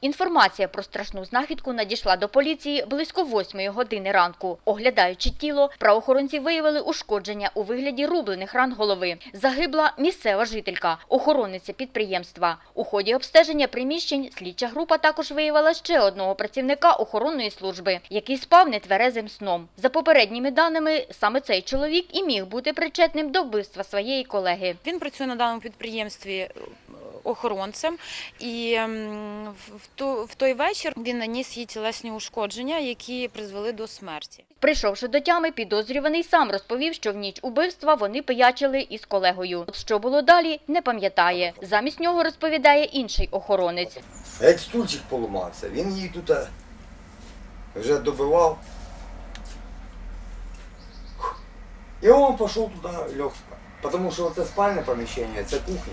Інформація про страшну знахідку надійшла до поліції близько 8 години ранку. Оглядаючи тіло, правоохоронці виявили ушкодження у вигляді рублених ран голови. Загибла місцева жителька, охоронниця підприємства. У ході обстеження приміщень слідча група також виявила ще одного працівника охоронної служби, який спав нетверезим сном. За попередніми даними, саме цей чоловік і міг бути причетним до вбивства своєї колеги. Він працює на даному підприємстві охоронцем, і в- той вечір він наніс їй тілесні ушкодження, які призвели до смерті. Прийшовши до тями, підозрюваний сам розповів, що в ніч убивства вони пиячили із колегою. От Що було далі, не пам'ятає. Замість нього розповідає інший охоронець. Як стульчик поламався, він її тут е, вже добивав. І він пішов туди лег спати. Тому що це спальне поміщення, це кухня.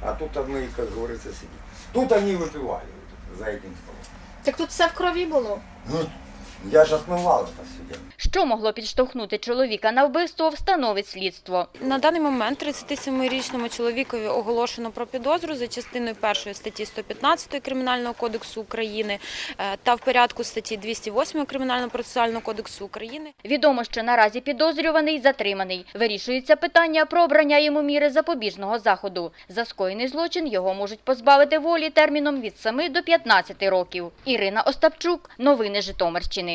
А тут ми, як говориться, сидимо. Тут вони випивали за этим столом. Так тут все в крові було. Ну, я ж отмивав це сюди. Що могло підштовхнути чоловіка на вбивство, встановить слідство. На даний момент 37-річному чоловікові оголошено про підозру за частиною першої статті 115 Кримінального кодексу України е, та в порядку статті 208 Кримінального процесуального кодексу України. Відомо, що наразі підозрюваний затриманий. Вирішується питання про обрання йому міри запобіжного заходу. За скоєний злочин його можуть позбавити волі терміном від 7 до 15 років. Ірина Остапчук. Новини Житомирщини.